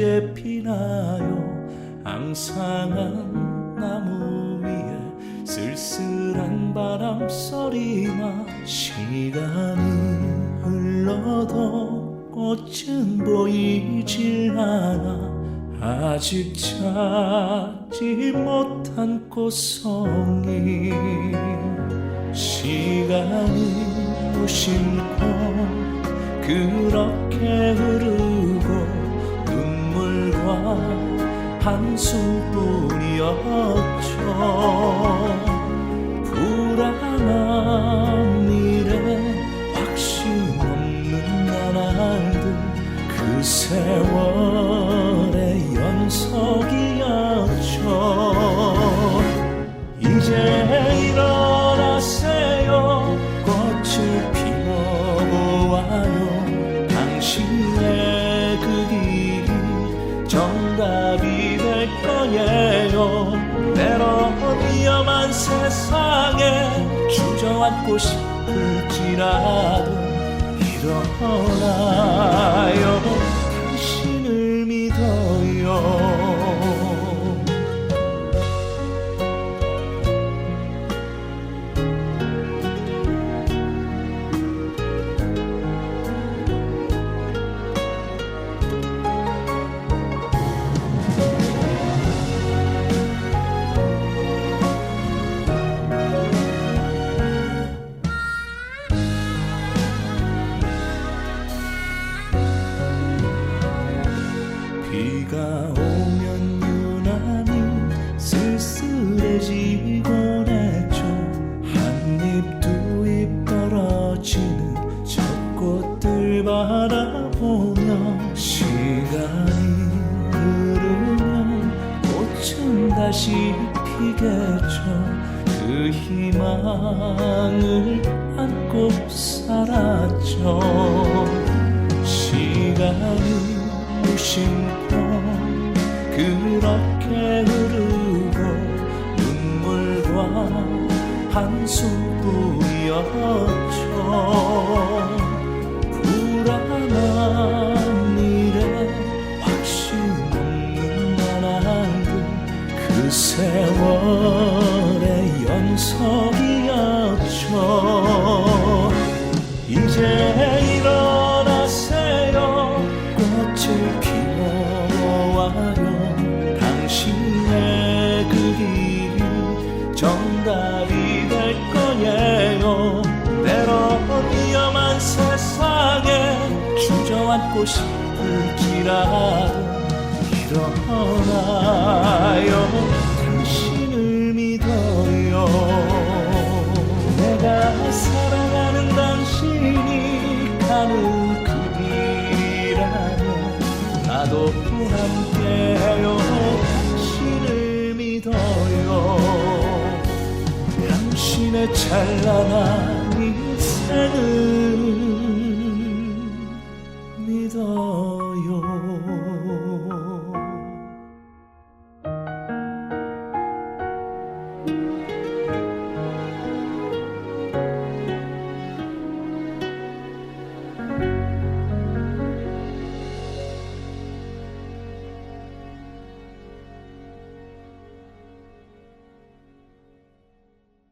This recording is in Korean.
언제 피나요? 앙상한 나무 위에 쓸쓸한 바람 소리나 시간이 흘러도 꽃은 보이질 않아 아직 찾지 못한 꽃송이 시간이 무심코 그렇게 눈물과 한숨뿐이었죠. 불안한 미래 확신 없는 나날들 그 세월의 연속이었죠. 이제 세상에 주저앉고 싶을지라도 일어나요 비가 오면 유난히 쓸쓸해지곤 했죠. 한입 두 입 떨어지는 저 꽃들 바라보며 시간이 흐르면 꽃은 다시 피겠죠. 그 희망을 안고 살았죠. 시간이 무심코 그렇게 흐르고 눈물과 한숨뿐이었죠 주저앉고 싶을지라도 일어나요. 당신을 믿어요 내가 사랑하는 당신이 가는 그 길이라면 나도 함께해요. 당신을 믿어요. 당신의 찬란한 인생을 믿어요